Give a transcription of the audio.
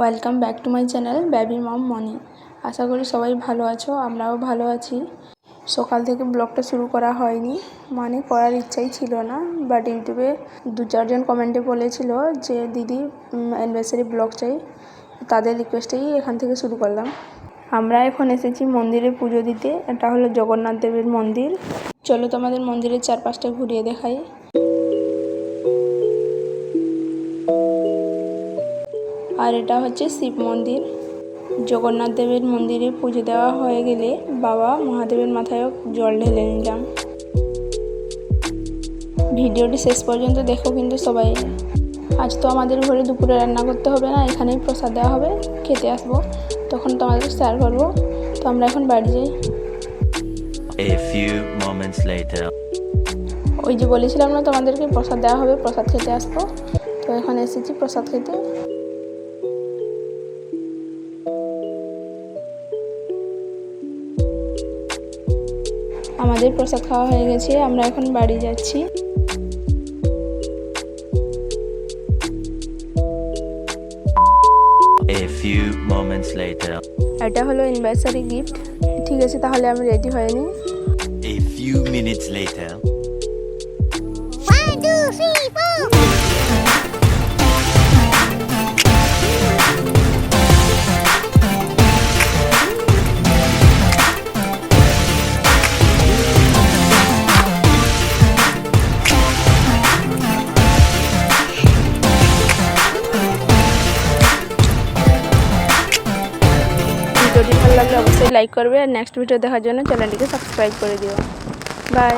Welcome back to my channel baby mom Moni. আশা করি সবাই ভালো আছো, আমরাও ভালো আছি। সকাল থেকে ব্লগটা শুরু করা হয়নি মানে করার ইচ্ছাই ছিল না বাট ইউটিউবে দু চারজন কমেন্টে বলেছিল যে, দিদি অ্যানিভার্সারি ব্লগ চাই। তাদের রিকোয়েস্টেই এখান থেকে শুরু করলাম। আমরা এখন এসেছি মন্দিরে পুজো দিতে, এটা হলো জগন্নাথ দেবের মন্দির। চলো তোমাদের মন্দিরের চারপাশটা ঘুরিয়ে দেখাই। আর এটা হচ্ছে শিব মন্দির। জগন্নাথ দেবের মন্দিরে পুজো দেওয়া হয়ে গেলে বাবা মহাদেবের মাথায়ও জল ঢেলে নিলাম। ভিডিওটি শেষ পর্যন্ত দেখো কিন্তু সবাই। আজ তো আমাদের ঘরে দুপুরে রান্না করতে হবে না এখানেই প্রসাদ দেওয়া হবে খেতে আসব। তখন তোমাদের শেয়ার করব। তো আমরা এখন বাড়ি যাই. ওই যে বলেছিলাম না তোমাদেরকে প্রসাদ দেওয়া হবে প্রসাদ খেতে আসব। তো এখন এসেছি প্রসাদ খেতে। আমাদের প্রসাদ খাওয়া হয়ে গেছে আমরা এখন বাড়ি যাচ্ছি। এটা হলো ইনভার্সারি গিফট ঠিক আছে তাহলে আমি রেডি হয়ে নিই A few minutes later. লাগলে অবশ্যই লাইক করবে। আর নেক্সট ভিডিও দেখার জন্য চ্যানেলটিকে সাবস্ক্রাইব করে দিও। বাই